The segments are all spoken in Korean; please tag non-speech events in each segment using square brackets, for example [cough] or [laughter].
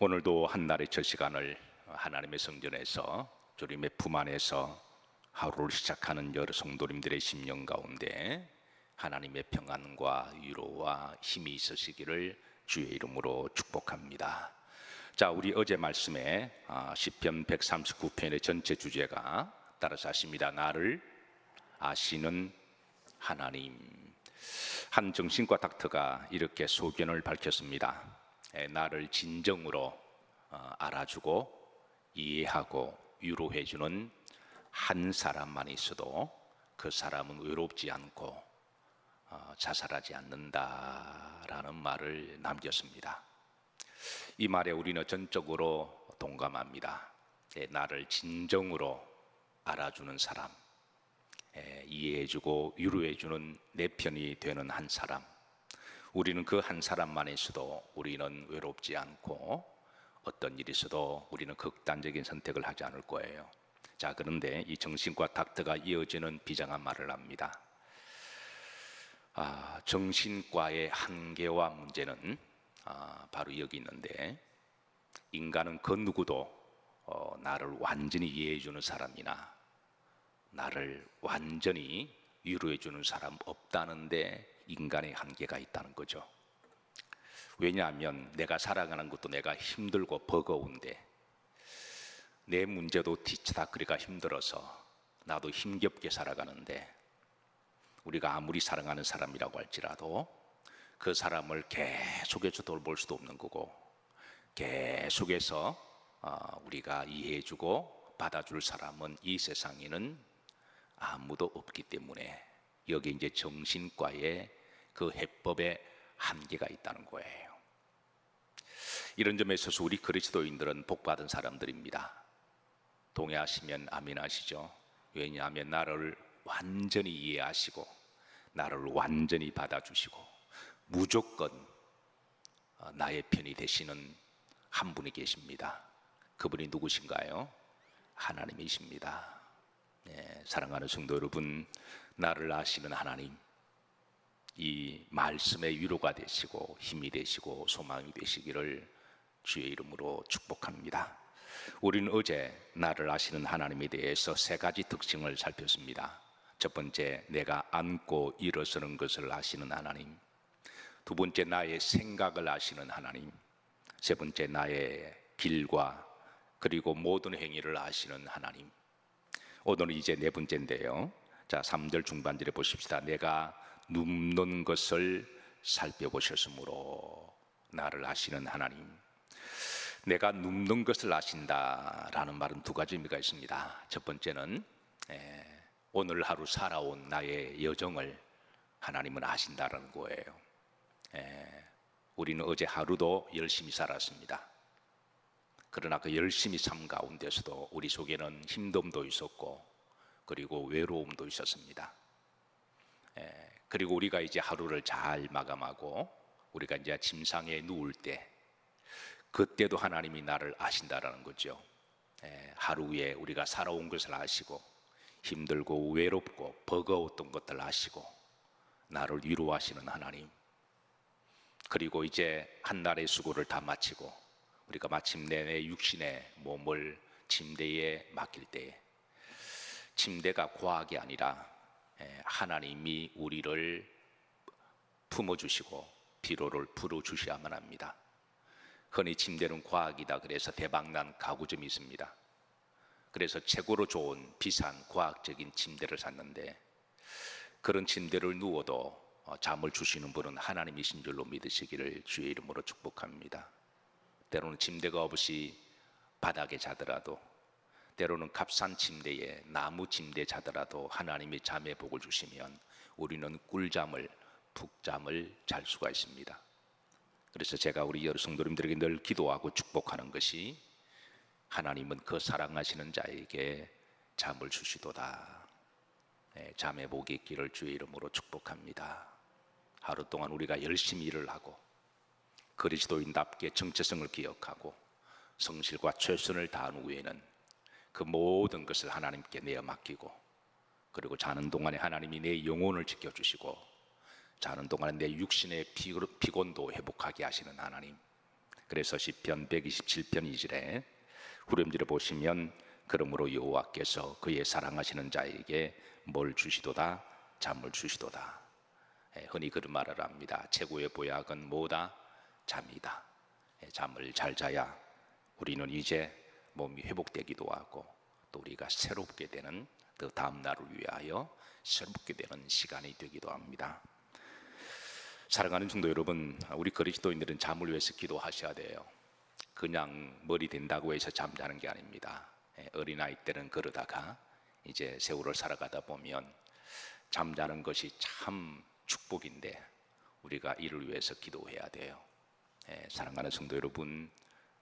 오늘도 한날의 첫 시간을 하나님의 성전에서 주님의 품 안에서 하루를 시작하는 여러 성도님들의 심령 가운데 하나님의 평안과 위로와 힘이 있으시기를 주의 이름으로 축복합니다. 자, 우리 어제 말씀에 아, 시편 139편의 전체 주제가 따라서 하십니다. 나를 아시는 하나님. 한 정신과 닥터가 이렇게 소견을 밝혔습니다. 에, 나를 진정으로 어, 알아주고 이해하고 위로해주는 한 사람만 있어도 그 사람은 외롭지 않고 어, 자살하지 않는다라는 말을 남겼습니다. 이 말에 우리는 전적으로 동감합니다. 예, 나를 진정으로 알아주는 사람, 예, 이해해주고 위로해주는 내 편이 되는 한 사람. 우리는 그 한 사람만 있어도 우리는 외롭지 않고 어떤 일이 있어도 우리는 극단적인 선택을 하지 않을 거예요. 자, 그런데 이 정신과 닥터가 이어지는 비장한 말을 합니다. 아, 정신과의 한계와 문제는 아, 바로 여기 있는데 인간은 그 누구도 어, 나를 완전히 이해해 주는 사람이나 나를 완전히 위로해 주는 사람 없다는데 인간의 한계가 있다는 거죠. 왜냐하면 내가 살아가는 것도 내가 힘들고 버거운데 내 문제도 뒤치다거리가 힘들어서 나도 힘겹게 살아가는데 우리가 아무리 사랑하는 사람이라고 할지라도 그 사람을 계속해서 돌볼 수도 없는 거고 계속해서 어, 우리가 이해해주고 받아줄 사람은 이 세상에는 아무도 없기 때문에 여기 이제 정신과의 그 해법의 한계가 있다는 거예요. 이런 점에 있어서 우리 그리스도인들은 복받은 사람들입니다. 동의하시면 아멘하시죠. 왜냐하면 나를 완전히 이해하시고 나를 완전히 받아주시고 무조건 어, 나의 편이 되시는 한 분이 계십니다. 그분이 누구신가요? 하나님이십니다. 네, 사랑하는 성도 여러분, 나를 아시는 하나님, 이 말씀의 위로가 되시고 힘이 되시고 소망이 되시기를 주의 이름으로 축복합니다. 우리는 어제 나를 아시는 하나님에 대해서 세 가지 특징을 살폈습니다. 첫 번째, 내가 안고 일어서는 것을 아시는 하나님. 두 번째, 나의 생각을 아시는 하나님. 세 번째, 나의 길과 그리고 모든 행위를 아시는 하나님. 오늘은 이제 네 번째인데요. 자, 3절 중반절에 보십시다. 내가 눕는 것을 살펴보셨으므로 나를 아시는 하나님. 내가 눕는 것을 아신다라는 말은 두 가지 의미가 있습니다. 첫 번째는 에, 오늘 하루 살아온 나의 여정을 하나님은 아신다라는 거예요. 에, 우리는 어제 하루도 열심히 살았습니다. 그러나 그 열심히 삶 가운데서도 우리 속에는 힘듦도 있었고 그리고 외로움도 있었습니다. 에, 그리고 우리가 이제 하루를 잘 마감하고 우리가 이제 침상에 누울 때 그때도 하나님이 나를 아신다라는 거죠. 에, 하루에 우리가 살아온 것을 아시고 힘들고 외롭고 버거웠던 것들 아시고 나를 위로하시는 하나님. 그리고 이제 한 날의 수고를 다 마치고 우리가 마침내 내 육신의 몸을 침대에 맡길 때에 침대가 과학이 아니라 에, 하나님이 우리를 품어주시고 피로를 풀어주셔야만 합니다. 흔히 침대는 과학이다 그래서 대박난 가구점이 있습니다. 그래서 최고로 좋은 비싼 과학적인 침대를 샀는데 그런 침대를 누워도 어, 잠을 주시는 분은 하나님이신 줄로 믿으시기를 주의 이름으로 축복합니다. 때로는 침대가 없이 바닥에 자더라도 때로는 값싼 침대에 나무 침대 자더라도 하나님이 잠의 복을 주시면 우리는 꿀잠을 푹잠을 잘 수가 있습니다. 그래서 제가 우리 여러 성도님들에게 늘 기도하고 축복하는 것이 하나님은 그 사랑하시는 자에게 잠을 주시도다. 네, 잠의 복이 있기를 주의 이름으로 축복합니다. 하루 동안 우리가 열심히 일을 하고 그리스도인답게 정체성을 기억하고 성실과 최선을 다한 후에는 그 모든 것을 하나님께 내어 맡기고 그리고 자는 동안에 하나님이 내 영혼을 지켜주시고 자는 동안에 내 육신의 피곤도 회복하게 하시는 하나님 그래서 시편 127편 2절에 후렴지를 보시면 그러므로 여호와께서 그의 사랑하시는 자에게 뭘 주시도다 잠을 주시도다. 예, 흔히 그런 말을 합니다. 최고의 보약은 뭐다? 잠이다. 예, 잠을 잘 자야 우리는 이제 몸이 회복되기도 하고 또 우리가 새롭게 되는 그 다음 날을 위하여 새롭게 되는 시간이 되기도 합니다. 사랑하는 성도 여러분, 우리 그리스도인들은 잠을 위해서 기도하셔야 돼요. 그냥 머리 된다고 해서 잠자는 게 아닙니다. 예, 어린아이 때는 그러다가 이제 세월을 살아가다 보면 잠자는 것이 참 축복인데 우리가 이를 위해서 기도해야 돼요. 예, 사랑하는 성도 여러분,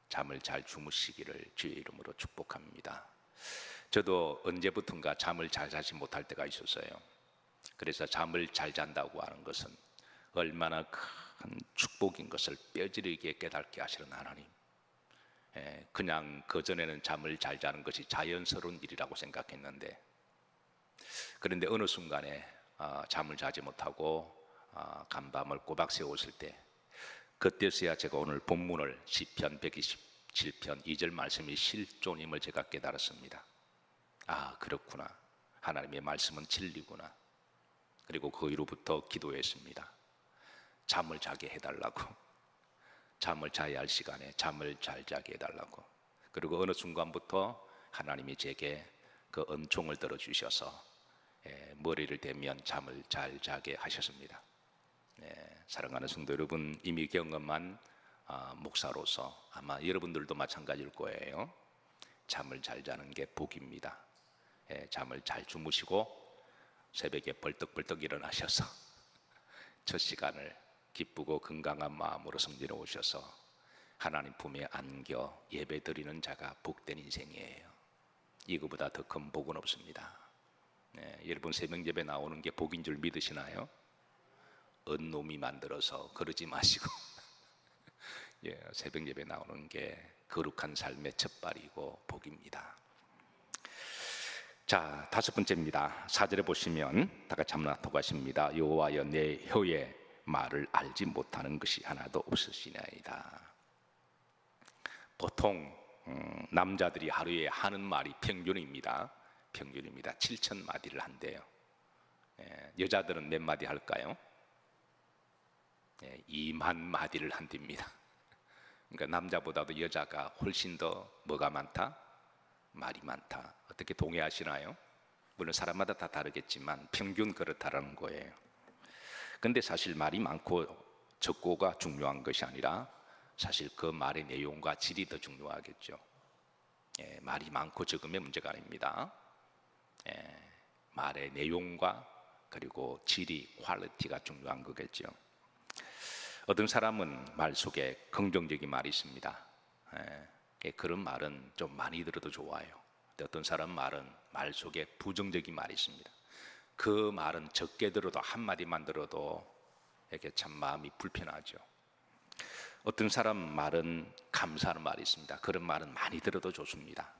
잠을 잘 주무시기를 주의 이름으로 축복합니다. 저도 언제부턴가 잠을 잘 자지 못할 때가 있었어요. 그래서 잠을 잘 잔다고 하는 것은 얼마나 큰 축복인 것을 뼈저리게 깨닫게 하시는 하나님. 예, 그냥 그 전에는 잠을 잘 자는 것이 자연스러운 일이라고 생각했는데 그런데 어느 순간에 아, 잠을 자지 못하고 아, 간밤을 꼬박 세웠을 때 그때서야 제가 오늘 본문을 시편 127편 2절 말씀이 실존임을 제가 깨달았습니다. 아 그렇구나 하나님의 말씀은 진리구나. 그리고 그 이후부터 기도했습니다. 잠을 자게 해달라고 잠을 자야 할 시간에 잠을 잘 자게 해달라고 그리고 어느 순간부터 하나님이 제게 그 은총을 들어 주셔서 예, 머리를 대면 잠을 잘 자게 하셨습니다. 예, 사랑하는 성도 여러분 이미 경험한 아, 목사로서 아마 여러분들도 마찬가지일 거예요. 잠을 잘 자는 게 복입니다. 예, 잠을 잘 주무시고 새벽에 벌떡벌떡 일어나셔서 [laughs] 첫 시간을 기쁘고 건강한 마음으로 성전에 오셔서 하나님 품에 안겨 예배 드리는 자가 복된 인생이에요. 이거보다 더 큰 복은 없습니다. 네, 여러분 새벽 예배 나오는 게 복인 줄 믿으시나요? 은놈이 만들어서 그러지 마시고 [laughs] 예, 새벽 예배 나오는 게 거룩한 삶의 첫발이고 복입니다. 자 다섯 번째입니다. 사절에 보시면 다 같이 한번 놔두가십니다. 여호와여 내 혀의 말을 알지 못하는 것이 하나도 없으시나이다. 보통 음, 남자들이 하루에 하는 말이 평균입니다. 평균입니다. 7천 마디를 한대요. 예, 여자들은 몇 마디 할까요? 예, 2만 마디를 한답니다. 그러니까 남자보다도 여자가 훨씬 더 뭐가 많다? 말이 많다. 어떻게 동의하시나요? 물론 사람마다 다 다르겠지만 평균 그렇다라는 거예요. 근데 사실 말이 많고 적고가 중요한 것이 아니라 사실 그 말의 내용과 질이 더 중요하겠죠. 예, 말이 많고 적으면 문제가 아닙니다. 예, 말의 내용과 그리고 질이 퀄리티가 중요한 거겠죠. 어떤 사람은 말 속에 긍정적인 말이 있습니다. 예, 예, 그런 말은 좀 많이 들어도 좋아요. 어떤 사람 말은 말 속에 부정적인 말이 있습니다. 그 말은 적게 들어도 한 마디만 들어도 이렇게 참 마음이 불편하죠. 어떤 사람 말은 감사하는 말이 있습니다. 그런 말은 많이 들어도 좋습니다.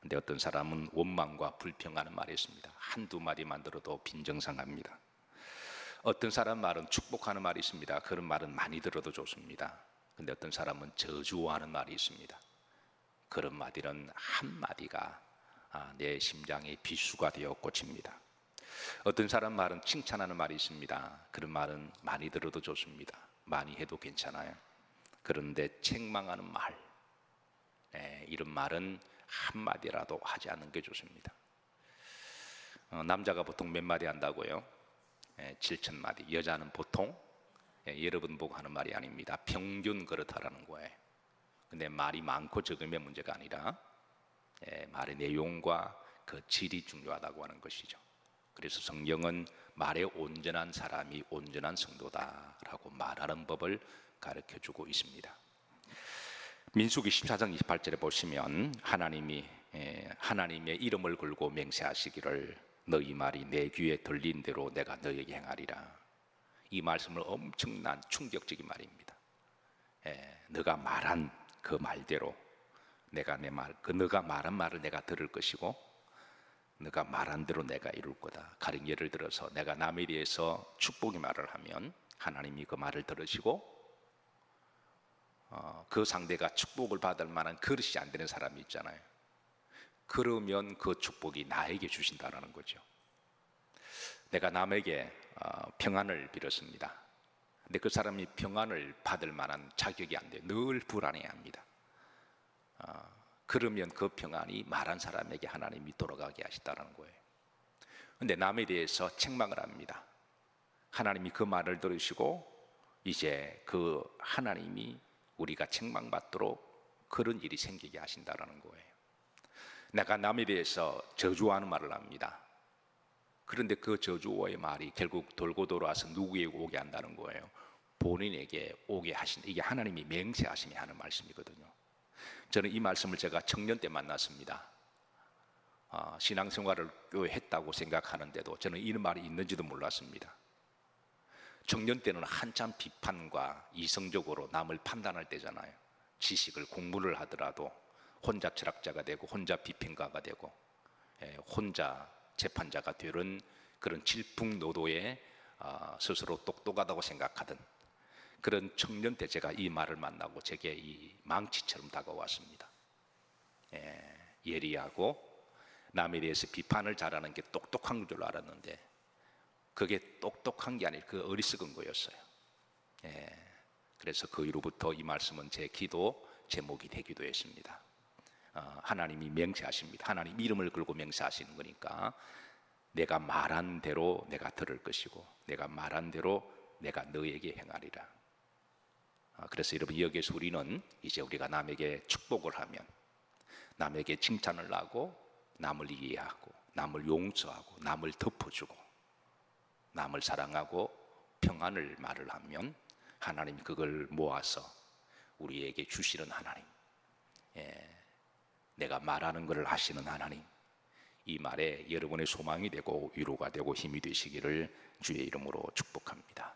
근데 어떤 사람은 원망과 불평하는 말이 있습니다. 한두 마디만 들어도 빈정상합니다. 어떤 사람 말은 축복하는 말이 있습니다. 그런 말은 많이 들어도 좋습니다. 근데 어떤 사람은 저주하는 말이 있습니다. 그런 말들은 한 마디가 아, 내 심장의 비수가 되어 꽂힙니다. 어떤 사람 말은 칭찬하는 말이 있습니다. 그런 말은 많이 들어도 좋습니다. 많이 해도 괜찮아요. 그런데 책망하는 말, 네, 이런 말은 한 마디라도 하지 않는 게 좋습니다. 어, 남자가 보통 몇 마디 한다고요? 예, 7천 마디. 여자는 보통 예, 여러분 보고 하는 말이 아닙니다. 평균 그렇다라는 거예요. 근데 말이 많고 적으면 문제가 아니라 예, 말의 내용과 그 질이 중요하다고 하는 것이죠. 그래서 성경은 말에 온전한 사람이 온전한 성도다라고 말하는 법을 가르쳐 주고 있습니다. 민수기 14장 28절에 보시면 하나님이 예, 하나님의 이름을 걸고 맹세하시기를 너희 말이 내 귀에 들린 대로 내가 너에게 행하리라. 이 말씀은 엄청난 충격적인 말입니다. 예, 너가 말한 그 말대로 내가 내 말, 그 너가 말한 말을 내가 들을 것이고 너가 말한 대로 내가 이룰 거다. 가령 예를 들어서 내가 남에 대해서 축복의 말을 하면 하나님이 그 말을 들으시고 어, 그 상대가 축복을 받을 만한 그릇이 안 되는 사람이 있잖아요. 그러면 그 축복이 나에게 주신다라는 거죠. 내가 남에게 어, 평안을 빌었습니다. 근데 그 사람이 평안을 받을 만한 자격이 안 돼. 늘 불안해합니다. 어, 그러면 그 평안이 말한 사람에게 하나님이 돌아가게 하시다라는 거예요. 근데 남에 대해서 책망을 합니다. 하나님이 그 말을 들으시고 이제 그 하나님이 우리가 책망받도록 그런 일이 생기게 하신다라는 거예요. 내가 남에 대해서 저주하는 말을 합니다. 그런데 그 저주와의 말이 결국 돌고 돌아와서 누구에게 오게 한다는 거예요. 본인에게 오게 하신 이게 하나님이 맹세하심이 하는 말씀이거든요. 저는 이 말씀을 제가 청년 때 만났습니다. 아, 신앙생활을 꽤 했다고 생각하는데도 저는 이 말이 있는지도 몰랐습니다. 청년 때는 한참 비판과 이성적으로 남을 판단할 때잖아요. 지식을 공부를 하더라도 혼자 철학자가 되고 혼자 비평가가 되고 예, 혼자 재판자가 되는 그런 질풍노도에 아, 스스로 똑똑하다고 생각하던 그런 청년 때 제가 이 말을 만나고 제게 이 망치처럼 다가왔습니다. 예, 예리하고 남에 대해서 비판을 잘하는 게 똑똑한 줄 알았는데 그게 똑똑한 게 아니라 그 어리석은 거였어요. 예, 그래서 그 이후부터 이 말씀은 제 기도 제목이 되기도 했습니다. 어, 하나님이 맹세하십니다. 하나님 이름을 걸고 맹세하시는 거니까 내가 말한 대로 내가 들을 것이고 내가 말한 대로 내가 너에게 행하리라. 아, 그래서 여러분 여기에서 우리는 이제 우리가 남에게 축복을 하면 남에게 칭찬을 하고 남을 이해하고 남을 용서하고 남을 덮어주고 남을 사랑하고 평안을 말을 하면 하나님 그걸 모아서 우리에게 주시는 하나님 예, 내가 말하는 것을 하시는 하나님 이 말에 여러분의 소망이 되고 위로가 되고 힘이 되시기를 주의 이름으로 축복합니다.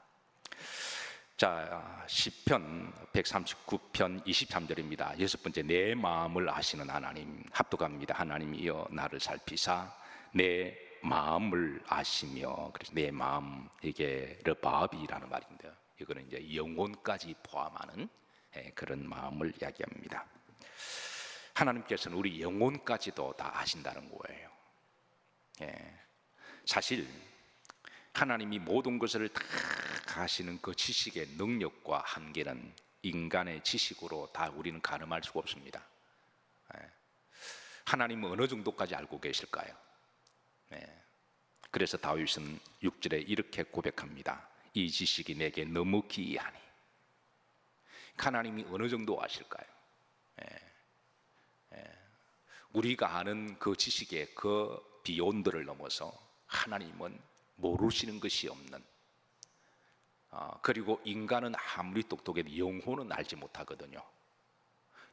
자, 시편 139편 23절입니다. 여섯 번째 내 마음을 아시는 하나님 합독합니다. 하나님이여 나를 살피사 내 마음을 아시며 그래서 내 마음 이게 르바비라는 말인데요. 이거는 이제 영혼까지 포함하는 예, 그런 마음을 이야기합니다. 하나님께서는 우리 영혼까지도 다 아신다는 거예요. 예. 사실 하나님이 모든 것을 다 아시는 그 지식의 능력과 한계는 인간의 지식으로 다 우리는 가늠할 수가 없습니다. 예. 하나님은 어느 정도까지 알고 계실까요? 예. 그래서 다윗은 6절에 이렇게 고백합니다. 이 지식이 내게 너무 기이하니. 하나님이 어느 정도 아실까요? 예. 우리가 아는 그 지식의 그 비온들을 넘어서 하나님은 모르시는 것이 없는 어, 그리고 인간은 아무리 똑똑해도 영혼은 알지 못하거든요.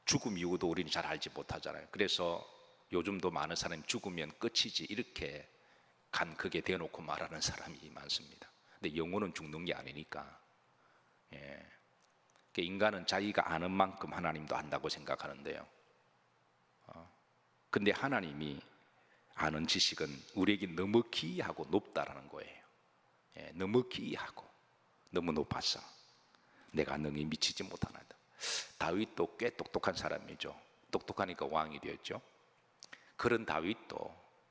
죽음 이후도 우리는 잘 알지 못하잖아요. 그래서 요즘도 많은 사람이 죽으면 끝이지 이렇게 간 크게 대놓고 말하는 사람이 많습니다. 근데 영혼은 죽는 게 아니니까. 예. 그러니까 인간은 자기가 아는 만큼 하나님도 안다고 생각하는데요. 어. 근데 하나님이 아는 지식은 우리에게 너무 기이하고 높다라는 거예요. 예, 너무 기이하고 너무 높아서 내가 능히 미치지 못하나다. 다윗도 꽤 똑똑한 사람이죠. 똑똑하니까 왕이 되었죠. 그런 다윗도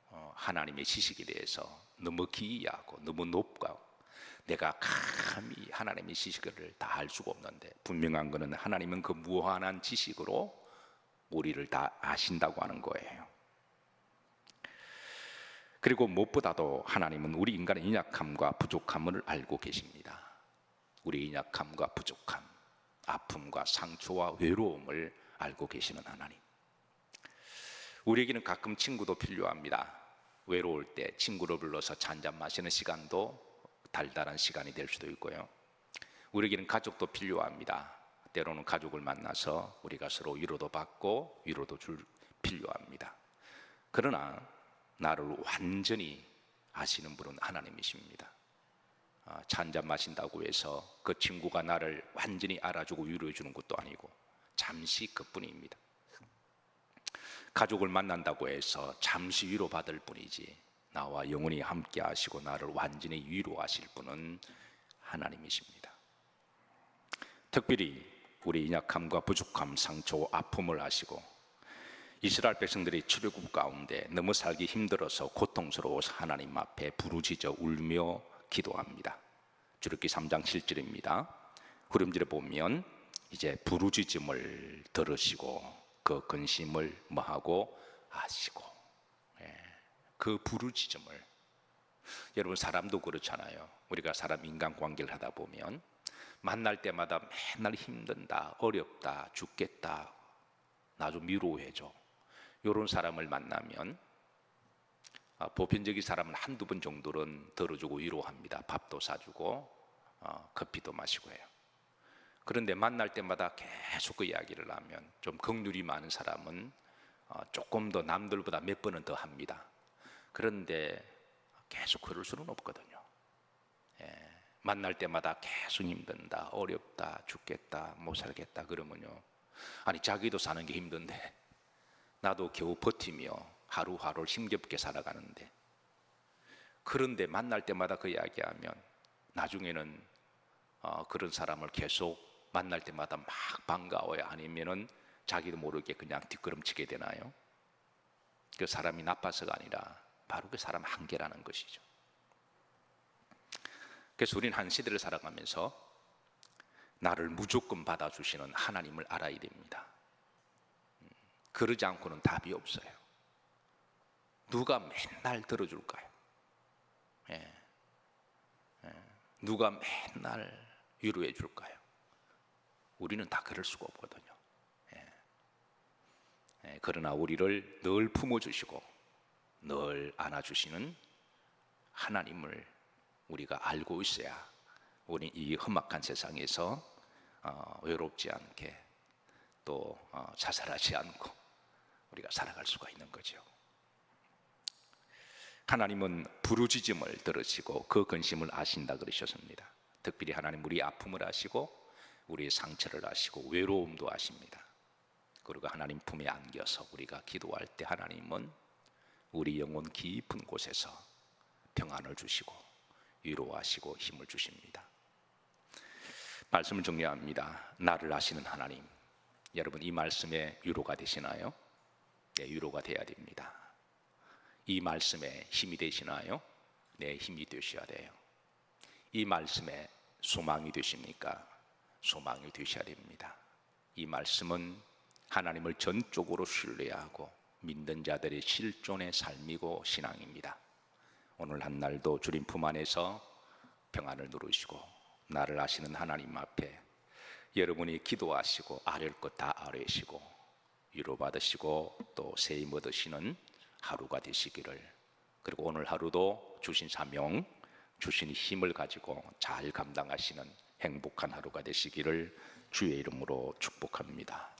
어, 하나님의 지식에 대해서 너무 기이하고 너무 높고 내가 감히 하나님의 지식을 다 알 수가 없는데 분명한 것은 하나님은 그 무한한 지식으로 우리를 다 아신다고 하는 거예요. 그리고 무엇보다도 하나님은 우리 인간의 인약함과 부족함을 알고 계십니다. 우리 인약함과 부족함, 아픔과 상처와 외로움을 알고 계시는 하나님. 우리에게는 가끔 친구도 필요합니다. 외로울 때 친구를 불러서 잔잔 마시는 시간도 달달한 시간이 될 수도 있고요. 우리에게는 가족도 필요합니다. 때로는 가족을 만나서 우리가 서로 위로도 받고 위로도 줄 필요합니다. 그러나 나를 완전히 아시는 분은 하나님이십니다. 아, 잔잔 마신다고 해서 그 친구가 나를 완전히 알아주고 위로해 주는 것도 아니고 잠시 그뿐입니다. 가족을 만난다고 해서 잠시 위로받을 뿐이지 나와 영원히 함께 하시고 나를 완전히 위로하실 분은 하나님이십니다. 특별히 우리 인약함과 부족함, 상처, 아픔을 아시고 이스라엘 백성들이 출애굽 가운데 너무 살기 힘들어서 고통스러워서 하나님 앞에 부르짖어 울며 기도합니다. 주르기 3장 7절입니다. 후렴절에 보면 이제 부르짖음을 들으시고 그 근심을 뭐하고 아시고 예, 그 부르짖음을 여러분 사람도 그렇잖아요. 우리가 사람 인간 관계를 하다 보면 만날 때마다 맨날 힘든다, 어렵다, 죽겠다, 나 좀 위로해줘. 이런 사람을 만나면 아, 보편적인 사람은 한두 번 정도는 들어주고 위로합니다. 밥도 사주고 어, 커피도 마시고 해요. 그런데 만날 때마다 계속 그 이야기를 하면 좀 긍휼이 많은 사람은 어, 조금 더 남들보다 몇 번은 더 합니다. 그런데 계속 그럴 수는 없거든요. 예, 만날 때마다 계속 힘든다, 어렵다, 죽겠다, 못 살겠다 그러면요. 아니 자기도 사는 게 힘든데 나도 겨우 버티며 하루하루를 힘겹게 살아가는데 그런데 만날 때마다 그 이야기하면 나중에는 어, 그런 사람을 계속 만날 때마다 막 반가워요 아니면은 자기도 모르게 그냥 뒷걸음치게 되나요? 그 사람이 나빠서가 아니라 바로 그 사람 한계라는 것이죠. 그래서 우리는 한 시대를 살아가면서 나를 무조건 받아주시는 하나님을 알아야 됩니다. 음, 그러지 않고는 답이 없어요. 누가 맨날 들어줄까요? 예. 예. 누가 맨날 위로해 줄까요? 우리는 다 그럴 수가 없거든요. 예. 예, 그러나 우리를 늘 품어주시고 늘 안아주시는 하나님을 우리가 알고 있어야 우리 이 험악한 세상에서 어, 외롭지 않게 또 어, 자살하지 않고 우리가 살아갈 수가 있는 거죠. 하나님은 부르짖음을 들으시고 그 근심을 아신다 그러셨습니다. 특별히 하나님 우리 아픔을 아시고 우리의 상처를 아시고 외로움도 아십니다. 그리고 하나님 품에 안겨서 우리가 기도할 때 하나님은 우리 영혼 깊은 곳에서 평안을 주시고 위로하시고 힘을 주십니다. 말씀을 정리합니다. 나를 아시는 하나님. 여러분 이 말씀에 위로가 되시나요? 네, 위로가 돼야 됩니다. 이 말씀에 힘이 되시나요? 네, 힘이 되셔야 돼요. 이 말씀에 소망이 되십니까? 소망이 되셔야 됩니다. 이 말씀은 하나님을 전적으로 신뢰하고 믿는 자들의 실존의 삶이고 신앙입니다. 오늘 한 날도 주님 품 안에서 평안을 누르시고 나를 아시는 하나님 앞에 여러분이 기도하시고 아랠 것 다 아뢰시고 위로받으시고 또 세임 얻으시는 하루가 되시기를 그리고 오늘 하루도 주신 사명 주신 힘을 가지고 잘 감당하시는 행복한 하루가 되시기를 주의 이름으로 축복합니다.